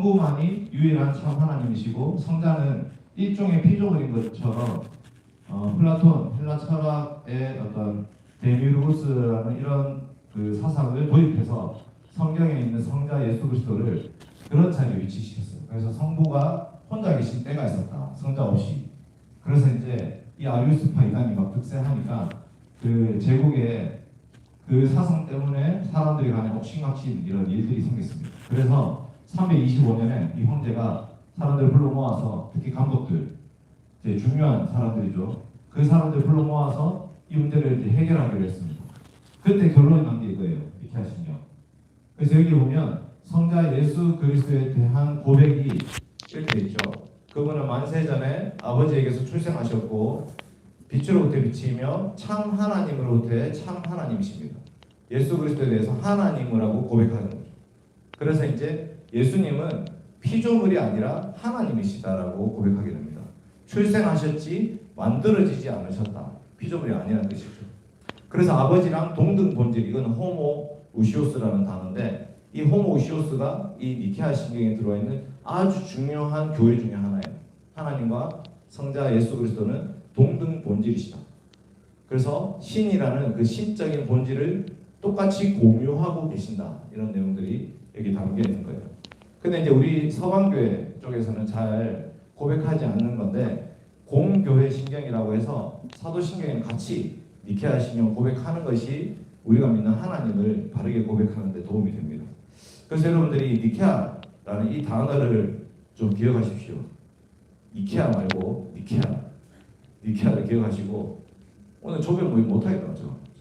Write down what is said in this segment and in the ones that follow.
성부만이 유일한 참 하나님이시고 성자는 일종의 피조물인 것처럼 어, 플라톤, 헬라 철학의 어떤 데미루스라는 이런 그 사상을 도입해서 성경에 있는 성자 예수 그리스도를 그런 자리에 위치시켰어요. 그래서 성부가 혼자 계신 때가 있었다. 성자 없이. 그래서 이제 이 아리우스파 이단이 막 득세하니까 그 제국에 그 사상 때문에 사람들이 간에 옥신각신 이런 일들이 생겼습니다. 그래서 325년에 이 황제가 사람들을 불러 모아서 특히 감독들, 이제 중요한 사람들이죠. 그 사람들 불러 모아서 이 문제를 이제 해결하기로 했습니다. 그때 결론이 난 게 이거예요. 이렇게. 그래서 여기 보면 성자 예수 그리스도에 대한 고백이 이렇게 있죠. 그분은 만세 전에 아버지에게서 출생하셨고 빛으로부터 빛이며 참 하나님으로부터의 참 하나님이십니다. 예수 그리스도에 대해서 하나님이라고 고백하는 거죠. 그래서 이제 예수님은 피조물이 아니라 하나님이시다라고 고백하게 됩니다. 출생하셨지 만들어지지 않으셨다. 피조물이 아니라는 뜻이죠. 그래서 아버지랑 동등 본질 이건 호모 우시오스라는 단어인데 이 호모 우시오스가 이 니케아 신경에 들어와 있는 아주 중요한 교회 중에 하나예요. 하나님과 성자 예수 그리스도는 동등 본질이시다. 그래서 신이라는 그 신적인 본질을 똑같이 공유하고 계신다. 이런 내용들이 여기 담겨 있는 거예요. 근데 이제 우리 서방교회 쪽에서는 잘 고백하지 않는 건데 공교회 신경이라고 해서 사도신경에는 같이 니케아 신경 고백하는 것이 우리가 믿는 하나님을 바르게 고백하는 데 도움이 됩니다. 그래서 여러분들이 니케아라는 이 단어를 좀 기억하십시오. 이케아 말고 니케아, 니케아를 기억하시고 오늘 조별 모임 못하겠다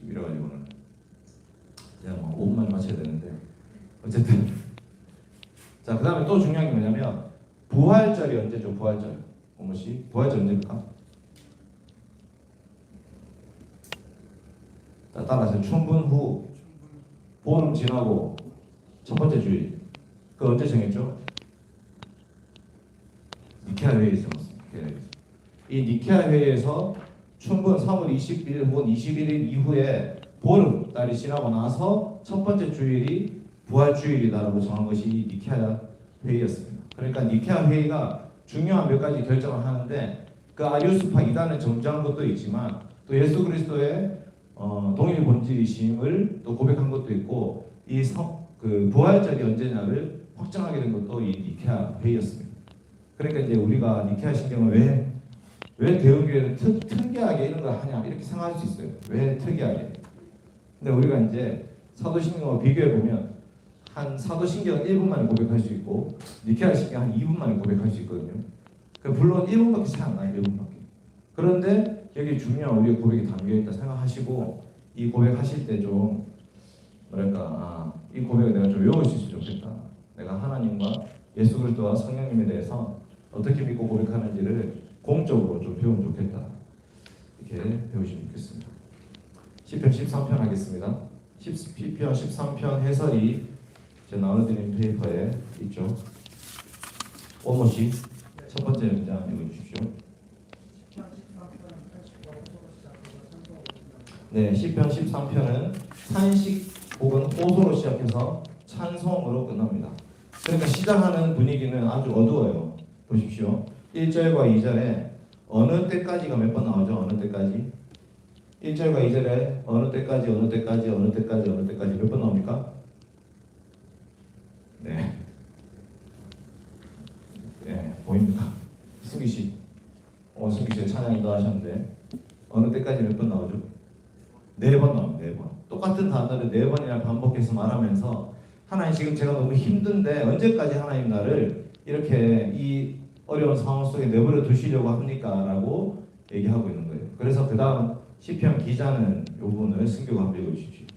이래가지고는 제가 뭐 5분만 맞춰야 되는데 어쨌든 자 그 다음에 또 중요한 게 뭐냐면 부활절이 언제죠? 부활절 어머씨 부활절 언제입니까? 자 따라서 춘분 후 보름 지나고 첫 번째 주일 그 언제 정했죠? 니케아 회의에서. 이 니케아 회의에서 춘분 3월 21일 혹은 21일 이후에 보름 달이 지나고 나서 첫 번째 주일이 부활 주일이다라고 정한 것이 니케아 회의였습니다. 그러니까 니케아 회의가 중요한 몇 가지 결정을 하는데 그 아리우스파 이단을 정죄한 것도 있지만 또 예수 그리스도의 어, 동일 본질이심을 또 고백한 것도 있고 이 성, 그 부활절이 언제냐를 확정하게 된 것도 이 니케아 회의였습니다. 그러니까 이제 우리가 니케아 신경을 왜, 왜 대우교회는 특, 특이하게 이런 걸 하냐 이렇게 생각할 수 있어요. 왜 특이하게? 근데 우리가 이제 사도신경과 비교해 보면 한 사도신경은 1분 만에 고백할 수 있고 니케아 신경 한 2분 만에 고백할 수 있거든요. 그 물론 1분밖에 차이 안 나요. 1분밖에. 그런데 여기 중요한 우리의 고백이 담겨 있다 생각하시고 이 고백하실 때 좀 뭐랄까 아, 이 고백을 내가 좀 있으면 좋겠다. 내가 하나님과 예수 그리스도와 성령님에 대해서 어떻게 믿고 고백하는지를 공적으로 좀 배우면 좋겠다. 이렇게 배우시면 좋겠습니다. 시편 13편 하겠습니다. 시편 13편 해설이 제가 나눠드린 페이퍼에 있죠. 오모씨 첫 번째 문장 읽어주십시오. 네, 시편 13편은 산식 혹은 호소로 시작해서 찬송으로 끝납니다. 그러니까 시작하는 분위기는 아주 어두워요. 보십시오. 1절과 2절에 어느 때까지가 몇 번 나오죠? 어느 때까지? 1절과 2절에 어느 때까지 어느 때까지 어느 때까지 어느 때까지 몇 번 나옵니까? 네. 네, 보입니까? 승기 씨. 어, 승기 씨 찬양이도 하셨는데 어느 때까지 몇 번 나오죠? 네 번 나옵니다. 네 번. 똑같은 단어를 네 번이나 반복해서 말하면서 하나님 지금 제가 너무 힘든데 언제까지 하나님 나를 이렇게 이 어려운 상황 속에 내버려 두시려고 합니까?라고 얘기하고 있는 거예요. 그래서 그 다음 시편 기자는 이 부분을 승교가 한번 읽어주십시오.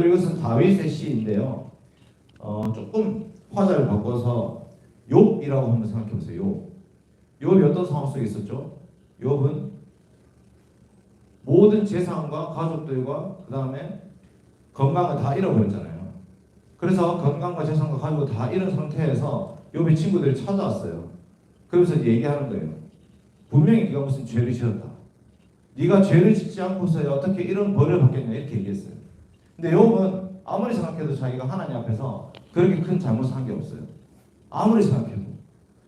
이것은 다윗의 시인데요. 어, 조금 화자를 바꿔서 욥이라고 한번 생각해 보세요. 욥. 욥이 어떤 상황 속에 있었죠? 욥은 모든 재산과 가족들과 그 다음에 건강을 다 잃어버렸잖아요. 그래서 건강과 재산과 가족을 다 잃은 상태에서 욥의 친구들이 찾아왔어요. 그러면서 얘기하는 거예요. 분명히 네가 무슨 죄를 지었다. 네가 죄를 짓지 않고서 어떻게 이런 벌을 받겠냐 이렇게 얘기했어요. 근데 욥은 아무리 생각해도 자기가 하나님 앞에서 그렇게 큰 잘못을 한 게 없어요. 아무리 생각해도.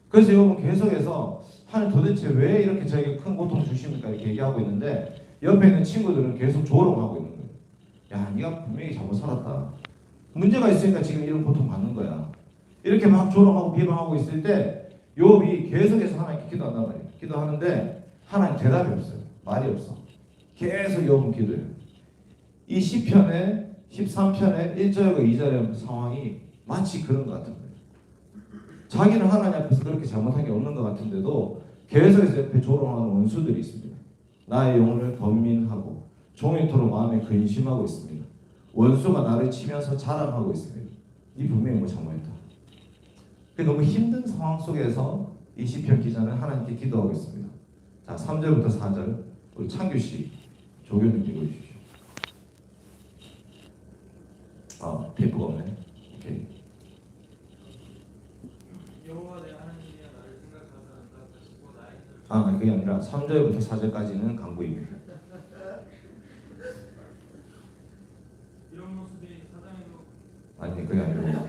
그래서 욥은 계속해서 하나님 도대체 왜 이렇게 저에게 큰 고통 주십니까 이렇게 얘기하고 있는데 옆에 있는 친구들은 계속 조롱하고 있는 거예요. 야, 네가 분명히 잘못 살았다. 문제가 있으니까 지금 이런 고통 받는 거야. 이렇게 막 조롱하고 비방하고 있을 때 욥이 계속해서 하나님께 기도한단 말이에요. 기도하는데 하나님 대답이 없어요. 말이 없어. 계속 욥은 기도해요. 이 시편의 13편의 1절과 2절의 상황이 마치 그런 것 같은 거예요. 자기는 하나님 앞에서 그렇게 잘못한 게 없는 것 같은데도 계속해서 옆에 조롱하는 원수들이 있습니다. 나의 영혼을 번민하고 종일토록 마음에 근심하고 있습니다. 원수가 나를 치면서 자랑하고 있습니다. 이 분명히 뭐 잘못했다. 그 너무 힘든 상황 속에서 이 시편 기자는 하나님께 기도하고 있습니다. 자, 3절부터 4절 우리 창규 씨 조교님 읽어주십시오. 아, 페이퍼가 없네. 오케이. 여호와 내 하나님이여 나를 생각하사 응답하시고 나의 뜻을 아, 아니, 그게 아니라 3절부터 4절까지는 강구입니다. 아니, 그게 아니고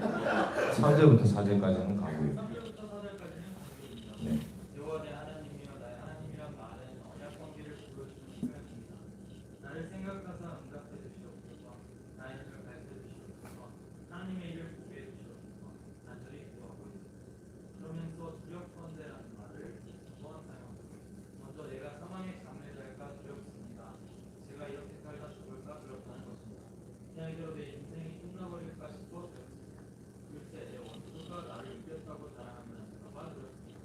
3절부터 4절까지는 강구입니다. 3절부터 4절까지는 강조입니다. 네. 여호와 내 하나님이여 나의 하나님이란 말은 언약 관계를 보여주는 시간입니다. 나를 생각하사 응답해 주시옵소서. 나의 길을 가르쳐 주시옵소서. 하나님의 일을 보게 해 주시옵소서. 간절히 기도하고 있습니다. 그러면서 두렵건대라는 말을 두번 사용합니다. 먼저 내가 사망의 장래자일까 두렵습니다. 제가 이렇게 살다 죽을까 그렇다는 것입니다. 그냥 이대로 내 인생이 끝나버릴까 싶어 두렵습니다. 글쎄 내 원수가 나를 이겼다고 자랑하면 할까봐 두렵습니다.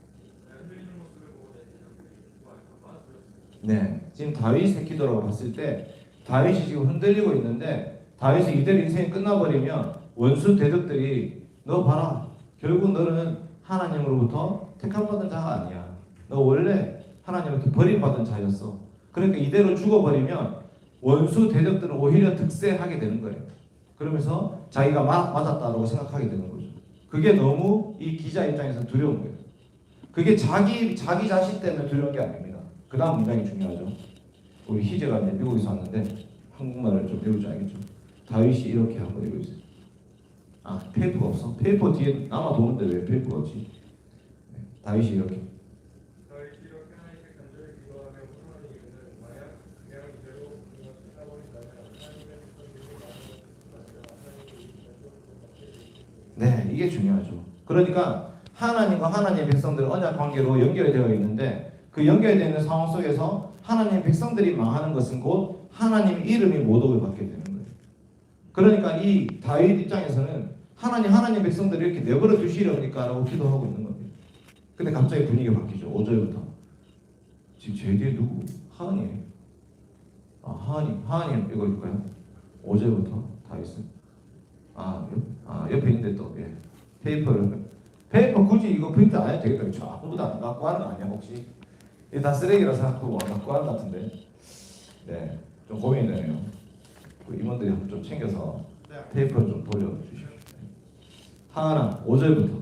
내가 흘리는 모습을 보고 내 대적들이 기뻐할까봐 두렵습니다. 네, 지금 다윗의 기도라고 봤을 때 다윗이 지금 흔들리고 있는데 다윗이 이대로 인생이 끝나버리면 원수 대적들이 너 봐라. 결국 너는 하나님으로부터 택함받은 자가 아니야. 너 원래 하나님한테 버림받은 자였어. 그러니까 이대로 죽어버리면 원수 대적들은 오히려 득세하게 되는 거예요. 그러면서 자기가 마, 맞았다고 생각하게 되는 거죠. 그게 너무 이 기자 입장에서 두려운 거예요. 그게 자기 자기 자신 때문에 두려운 게 아닙니다 그 다음 문장이 중요하죠. 우리 희재가 이제 미국에서 왔는데 한국말을 좀 배울 줄 알겠죠. 다윗이 이렇게 한거 이거 있어요. 아 페이퍼가 없어? 페이퍼 뒤에 남아 도는데 왜 페이퍼가 없지? 네, 다윗이 이렇게. 네, 이게 중요하죠. 그러니까 하나님과 하나님의 백성들 언약 관계로 연결이 되어 있는데 그 연결되어 있는 상황 속에서 하나님의 백성들이 망하는 것은 곧 하나님 이름이 모독을 받게 되는 거예요. 그러니까 이 다윗 입장에서는 하나님 하나님 백성들을 이렇게 내버려 두시려니까라고 기도하고 있는 겁니다. 근데 갑자기 분위기가 바뀌죠. 5절부터. 지금 제 뒤에 누구? 하은이에요. 아, 하은이. 하은이 읽어줄까요? 5절부터 다윗은. 아, 옆, 아 옆에 있는데 또 예. 페이퍼를 페이퍼 굳이 이거 프린트 안 해도 되겠다. 저 아무도 안 갖고 하는 거 아니야 혹시? 이게 다 쓰레기라 생각하고 안 갖고 하는 것 같은데. 네, 좀 고민이 되네요. 그 임원들이 좀 챙겨서 페이퍼를 좀 돌려주십시오. 하나 5절부터.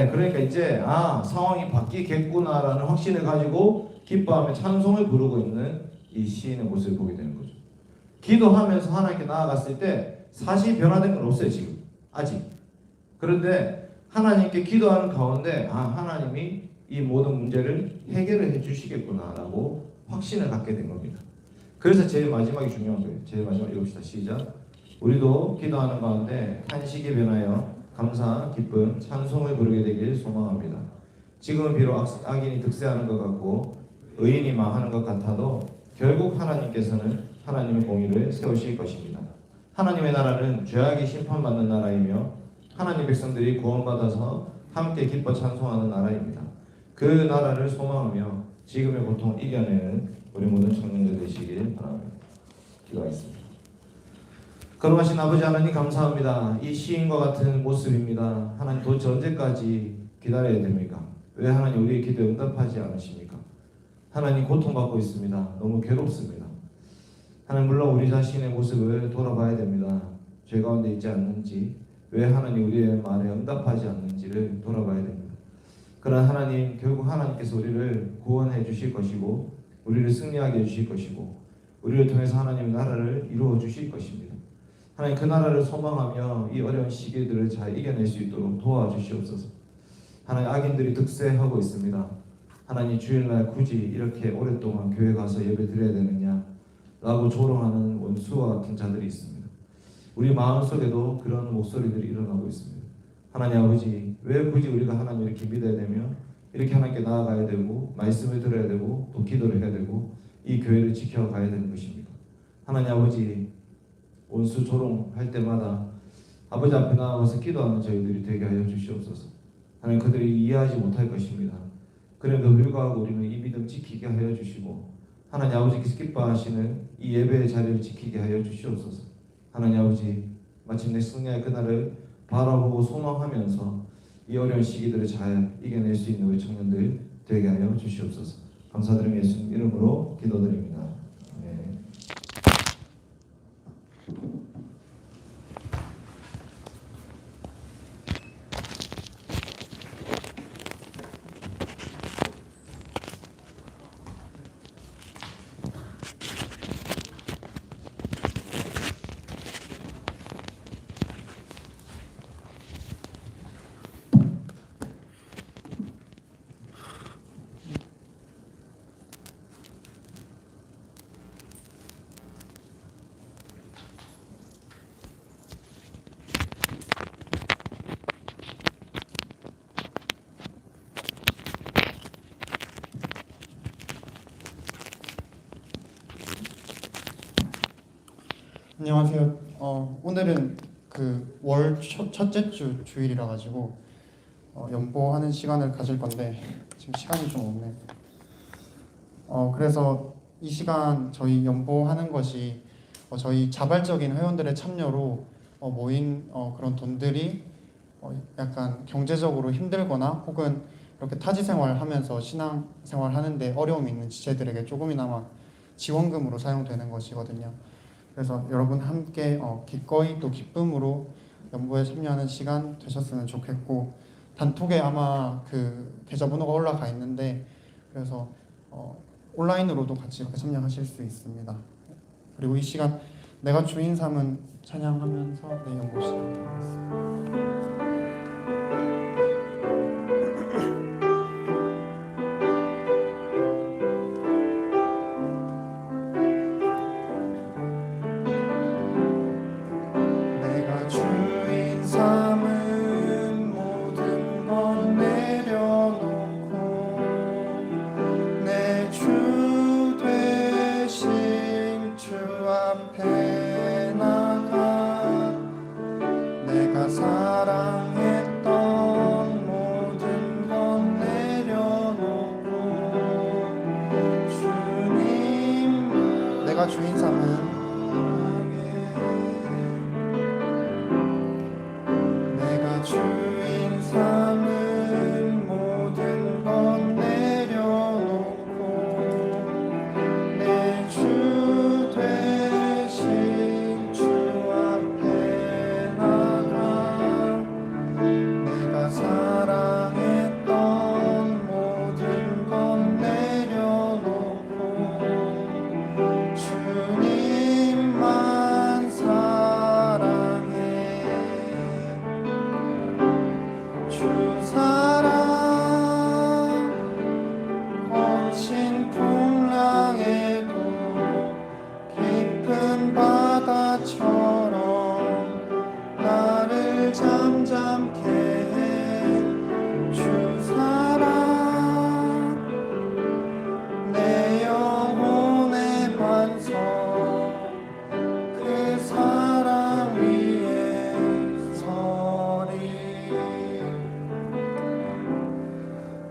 네, 그러니까 이제 아 상황이 바뀌겠구나라는 확신을 가지고 기뻐하며 찬송을 부르고 있는 이 시인의 모습을 보게 되는 거죠. 기도하면서 하나님께 나아갔을 때 사실 변화된 건 없어요 지금 아직. 그런데 하나님께 기도하는 가운데 아 하나님이 이 모든 문제를 해결을 해주시겠구나라고 확신을 갖게 된 겁니다. 그래서 제일 마지막이 중요한 거예요. 제일 마지막 읽읍시다 시작. 우리도 기도하는 가운데 한식에 변하여 감사, 기쁨, 찬송을 부르게 되길 소망합니다. 지금은 비록 악- 악인이 득세하는 것 같고 의인이 망하는 것 같아도 결국 하나님께서는 하나님의 공의를 세우실 것입니다. 하나님의 나라는 죄악이 심판받는 나라이며 하나님 백성들이 구원받아서 함께 기뻐 찬송하는 나라입니다. 그 나라를 소망하며 지금의 고통 이겨내는 우리 모든 청년들 되시길 바랍니다. 기도하겠습니다. 거룩하신 아버지 하나님 감사합니다. 이 시인과 같은 모습입니다. 하나님 도대체 언제까지 기다려야 됩니까? 왜 하나님 우리의 기도 응답하지 않으십니까? 하나님 고통받고 있습니다. 너무 괴롭습니다. 하나님 물론 우리 자신의 모습을 돌아봐야 됩니다. 죄 가운데 있지 않는지 왜 하나님 우리의 말에 응답하지 않는지를 돌아봐야 됩니다. 그러나 하나님 결국 하나님께서 우리를 구원해 주실 것이고 우리를 승리하게 해 주실 것이고 우리를 통해서 하나님의 나라를 이루어 주실 것입니다. 하나님 그 나라를 소망하며 이 어려운 시기들을 잘 이겨낼 수 있도록 도와주시옵소서. 하나님 악인들이 득세하고 있습니다. 하나님 주일날 굳이 이렇게 오랫동안 교회 가서 예배 드려야 되느냐 라고 조롱하는 원수와 같은 자들이 있습니다. 우리 마음속에도 그런 목소리들이 일어나고 있습니다. 하나님 아버지 왜 굳이 우리가 하나님 이렇게 믿어야 되며 이렇게 하나님께 나아가야 되고 말씀을 들어야 되고 또 기도를 해야 되고 이 교회를 지켜가야 되는 것입니까? 하나님 아버지 원수 조롱할 때마다 아버지 앞에 나와서 기도하는 저희들이 되게 하여 주시옵소서. 하나님 그들이 이해하지 못할 것입니다. 그럼에도 불구하고 우리는 이 믿음 지키게 하여 주시고 하나님 아버지께서 기뻐하시는 이 예배의 자리를 지키게 하여 주시옵소서. 하나님 아버지 마침내 승리할 그날을 바라보고 소망하면서 이 어려운 시기들을 잘 이겨낼 수 있는 우리 청년들 되게 하여 주시옵소서. 감사드리며 예수님 이름으로 기도드립니다. 네. 안녕하세요. 어, 오늘은 그 월 첫째 주 주일이라 가지고 어, 연보하는 시간을 가질 건데 지금 시간이 좀 없네. 어, 그래서 이 시간 저희 연보하는 것이 어, 저희 자발적인 회원들의 참여로 어, 모인 어, 그런 돈들이 어, 약간 경제적으로 힘들거나 혹은 이렇게 타지 생활하면서 신앙 생활하는데 어려움이 있는 지체들에게 조금이나마 지원금으로 사용되는 것이거든요. 그래서 여러분 함께 어, 기꺼이 또 기쁨으로 연보에 참여하는 시간 되셨으면 좋겠고 단톡에 아마 그 계좌번호가 올라가 있는데 그래서 어, 온라인으로도 같이 이렇게 참여하실 수 있습니다. 그리고 이 시간 내가 주인 삼은 찬양하면서 네 연보 시작하겠습니다.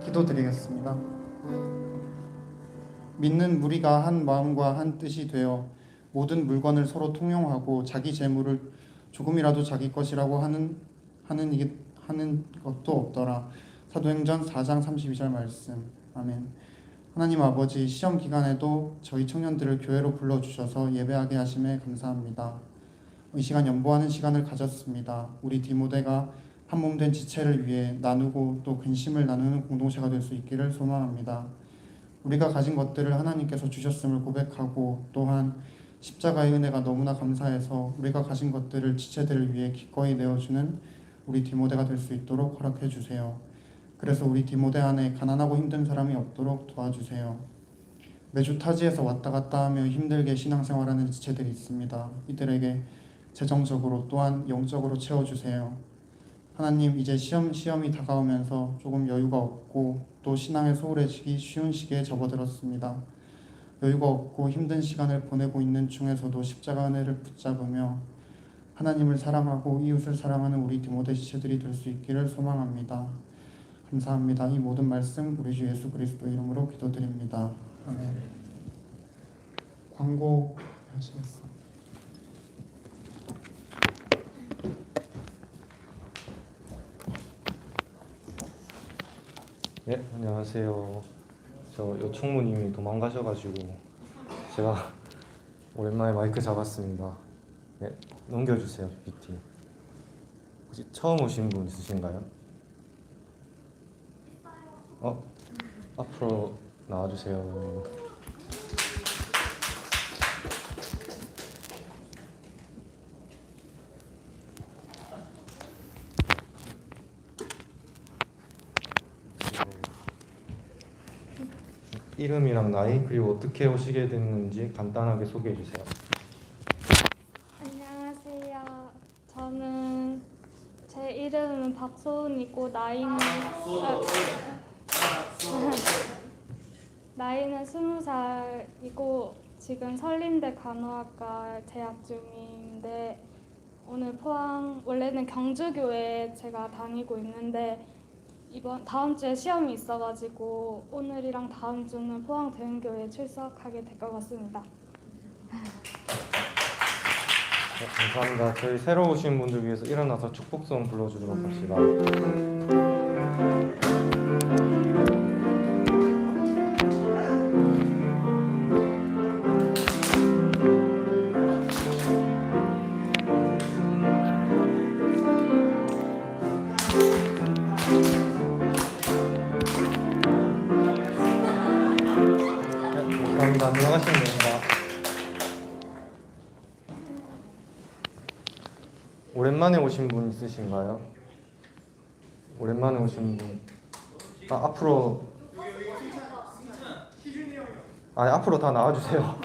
기도드리겠습니다. 믿는 무리가 한 마음과 한 뜻이 되어 모든 물건을 서로 통용하고 자기 재물을 조금이라도 자기 것이라고 하는 하는 이게 하는 것도 없더라. 사도행전 4장 32절 말씀. 아멘. 하나님 아버지 시험 기간에도 저희 청년들을 교회로 불러 주셔서 예배하게 하심에 감사합니다. 이 시간 연보하는 시간을 가졌습니다. 우리 디모데가 한 몸 된 지체를 위해 나누고 또 근심을 나누는 공동체가 될 수 있기를 소망합니다. 우리가 가진 것들을 하나님께서 주셨음을 고백하고 또한 십자가의 은혜가 너무나 감사해서 우리가 가진 것들을 지체들을 위해 기꺼이 내어주는 우리 디모데가 될 수 있도록 허락해 주세요. 그래서 우리 디모데 안에 가난하고 힘든 사람이 없도록 도와주세요. 매주 타지에서 왔다 갔다 하며 힘들게 신앙생활하는 지체들이 있습니다. 이들에게 재정적으로 또한 영적으로 채워주세요. 하나님 이제 시험 시험이 다가오면서 조금 여유가 없고 또 신앙에 소홀해지기 쉬운 시기에 접어들었습니다. 여유가 없고 힘든 시간을 보내고 있는 중에서도 십자가 은혜를 붙잡으며 하나님을 사랑하고 이웃을 사랑하는 우리 디모데 지체들이 될 수 있기를 소망합니다. 감사합니다. 이 모든 말씀 우리 주 예수 그리스도 이름으로 기도드립니다. 아멘. 광고 하시겠습니다. 네, 안녕하세요. 저 요청무님이 도망가셔가지고 제가 오랜만에 마이크 잡았습니다. 네, 넘겨주세요, PPT. 혹시 처음 오신 분 있으신가요? 어, 앞으로 나와주세요. 이름이랑 나이 그리고 어떻게 오시게 됐는지 간단하게 소개해 주세요. 안녕하세요. 저는 제 이름은 박소은이고 나이는 아, 나이는 스무 살이고 지금 설림대 간호학과 재학 중인데 오늘 포항 원래는 경주교회 제가 다니고 있는데 이번 다음 주에 시험이 있어가지고 오늘이랑 다음 주는 포항 대흥교회에 출석하게 될 것 같습니다. 네, 감사합니다. 저희 새로 오신 분들 위해서 일어나서 축복송 불러주도록 합시다. 오신 분 있으신가요? 오랜만에 오신 분. 아, 앞으로. 아니, 앞으로 다 나와주세요.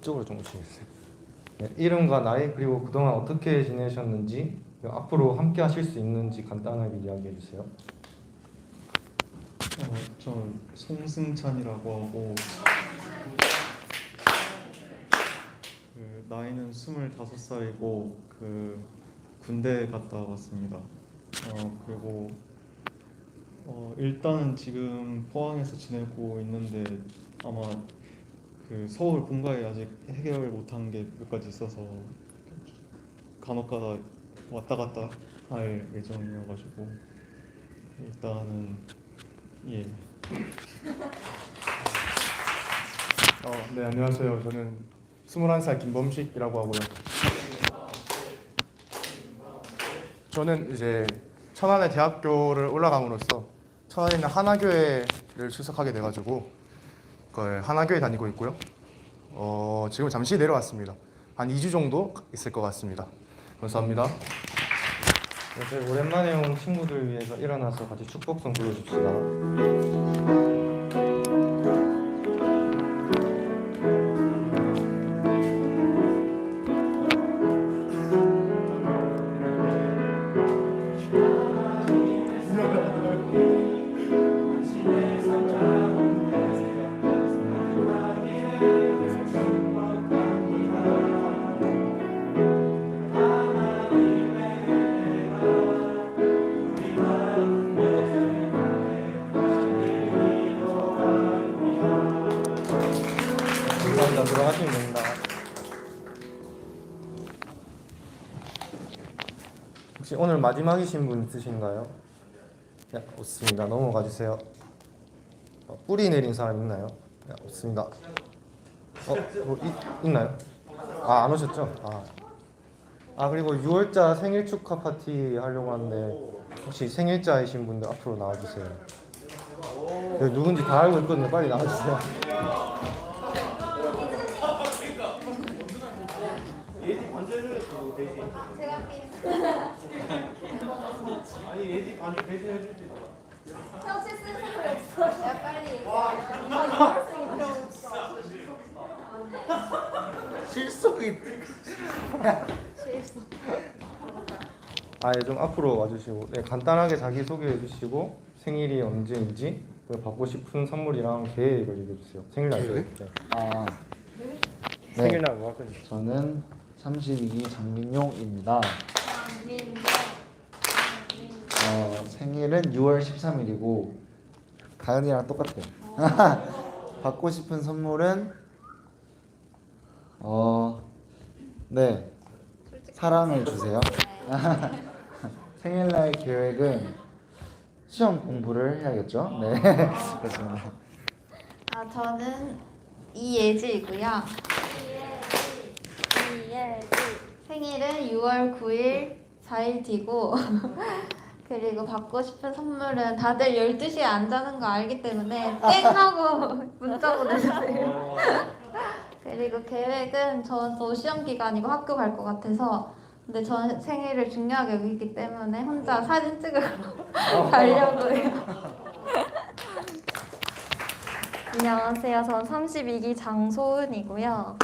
이쪽으로 좀 오시겠어요? 네, 이름과 나이 그리고 그동안 어떻게 지내셨는지 앞으로 함께 하실 수 있는지 간단하게 이야기해 주세요. 어, 저는 송승찬이라고 하고 그 나이는 25살이고 그 군대 갔다 왔습니다. 어, 그리고 어, 일단은 지금 포항에서 지내고 있는데 아마 그 서울 본가에 아직 해결 못한 게 몇 가지 있어서 간혹가다 왔다 갔다 할 예정이어가지고 일단은 예. 어, 네, 안녕하세요. 저는 21살 김범식이라고 하고요. 저는 이제 천안의 대학교를 올라감으로써 천안에 있는 하나교회를 출석하게 돼가지고 그 하나교회 다니고 있고요. 어, 지금 잠시 내려왔습니다. 한 2주 정도 있을 것 같습니다. 감사합니다. 네, 오랜만에 온 친구들 위해서 일어나서 같이 축복송 불러줍시다. 들어가시면 됩니다. 혹시 오늘 마지막이신 분 있으신가요? 네, 없습니다. 넘어가 주세요. 어, 뿌리 내린 사람 있나요? 네, 없습니다. 어, 뭐 이, 있나요? 아, 안 오셨죠? 아. 아, 그리고 6월자 생일 축하 파티 하려고 하는데 혹시 생일자이신 분들 앞으로 나와 주세요. 여기 누군지 다 알고 있거든요. 빨리 나와 주세요. 평소에 쓰는 소리 없어. 야 빨리 얘기해. 실속이 실수. 아, 예, 좀 앞으로 와주시고 네, 간단하게 자기 소개해 주시고 생일이 언제인지 그리고 받고 싶은 선물이랑 계획을 얘기해 주세요. 생일날 네. 아, 생일날 뭐 할 건지. 저는 32기 장민용입니다. 어, 생일은 6월 13일이고 가연이랑 똑같아요. 받고 싶은 선물은 어, 네, 사랑을 주세요. 생일날 계획은 시험 공부를 해야겠죠. 네, 그렇습니다. 아 저는 이예지이고요. 이예지. 생일은 6월 9일 4일 뒤고 그리고 받고 싶은 선물은 다들 12시에 안 자는 거 알기 때문에 땡 하고 문자 보내주세요. 그리고 계획은 저도 시험 기간이고 학교 갈 것 같아서 근데 전 생일을 중요하게 여기기 때문에 혼자 사진 찍으러 가려고요. 안녕하세요. 전 32기 장소은이고요.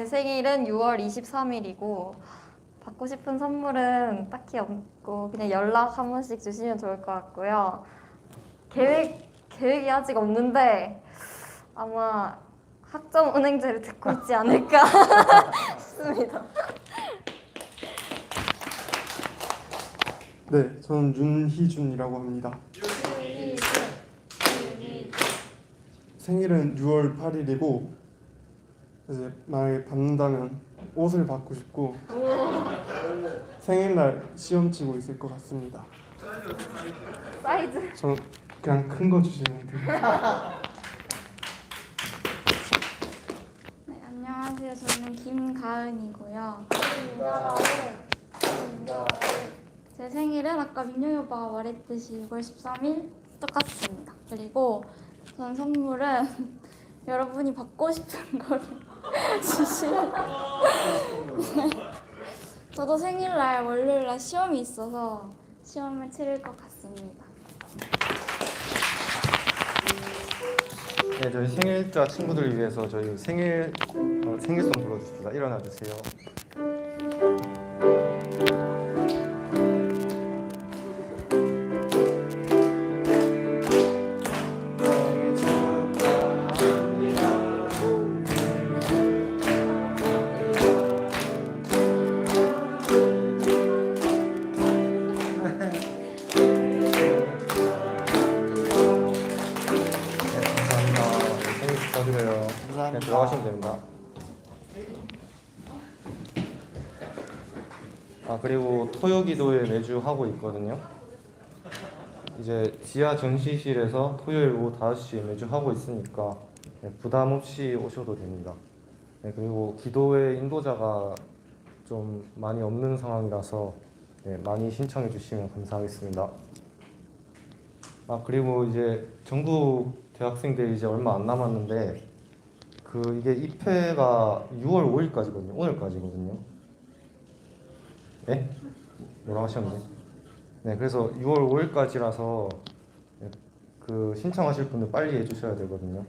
제 생일은 6월 23일이고 받고 싶은 선물은 딱히 없고 그냥 연락 한 번씩 주시면 좋을 것 같고요. 계획 계획이 아직 없는데 아마 학점 은행제를 듣고 있지 않을까 싶습니다. 네, 저는 윤희준이라고 합니다. 생일은 6월 8일이고 이제 만약에 받는다면 옷을 받고 싶고 생일날 시험 치고 있을 것 같습니다. 사이즈 저 그냥 큰 거 주시면 돼요. 네, 안녕하세요. 저는 김가은이고요. 제 생일은 아까 민영이 오빠가 말했듯이 6월 13일 똑같습니다. 그리고 전 선물은 여러분이 받고 싶은 걸 주시면 저도 생일날 월요일날 시험이 있어서 시험을 치를 것 같습니다. 네, 저희 생일자 친구들을 위해서 저희 생일 어, 생일송 불러주십니다. 일어나 주세요. 기도회 매주 하고 있거든요. 이제 지하 전시실에서 토요일 오후 5시에 매주 하고 있으니까 네, 부담 없이 오셔도 됩니다. 네, 그리고 기도회 인도자가 좀 많이 없는 상황이라서 네, 많이 신청해 주시면 감사하겠습니다. 아 그리고 이제 전국 대학생들이 이제 얼마 안 남았는데 그 이게 입회가 6월 5일까지거든요. 오늘까지거든요. 네? 뭐라고 하셨는데? 네, 그래서 6월 5일까지라서 그 신청하실 분들 빨리 해주셔야 되거든요.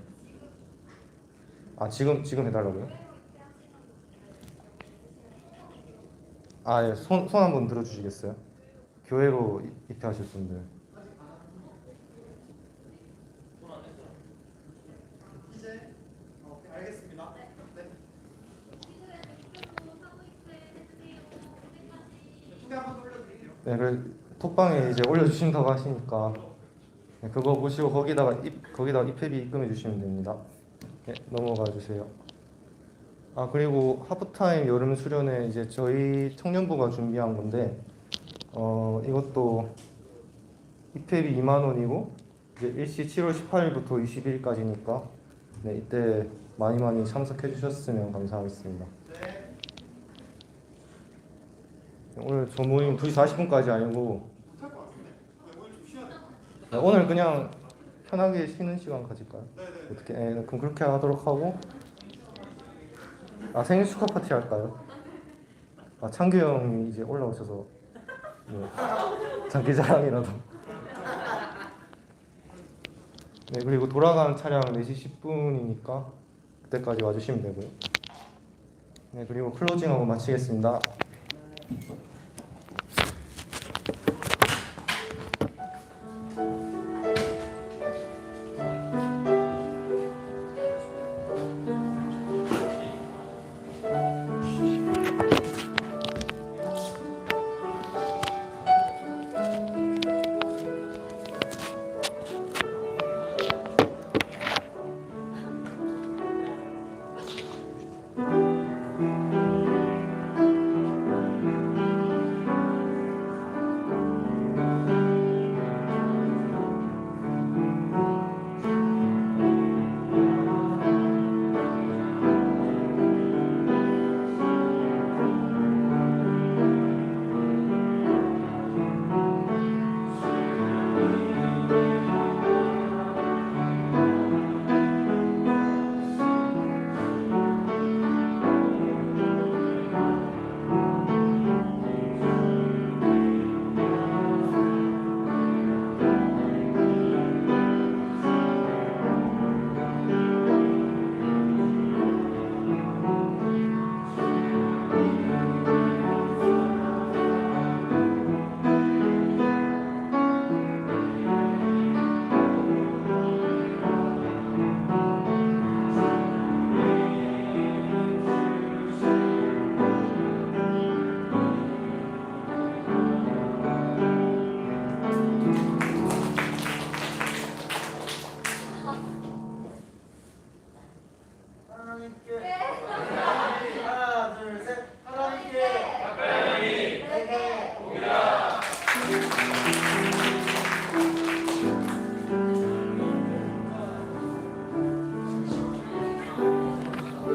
아 지금 지금 해달라고요? 아 예, 손손 한번 들어주시겠어요? 교회로 입- 입회하실 분들. 네, 그 톡방에 이제 올려주신다고 하시니까 네, 그거 보시고 거기다가 입 거기다가 입회비 입금해 주시면 됩니다. 네, 넘어가 주세요. 아 그리고 하프타임 여름 수련회 이제 저희 청년부가 준비한 건데 어 이것도 입회비 2만 원이고 이제 일시 7월 18일부터 22일까지니까 네 이때 많이 많이 참석해 주셨으면 감사하겠습니다. 오늘 저 모임 2시 40분까지 아니고 네, 오늘 그냥 편하게 쉬는 시간 가질까요? 어떻게? 네, 그럼 그렇게 하도록 하고 아 생일 축하 파티 할까요? 아 창규 형이 이제 올라오셔서 뭐 장기 자랑이라도 네 그리고 돌아가는 차량 4시 10분이니까 그때까지 와주시면 되고요 네 그리고 클로징하고 마치겠습니다 Thank you.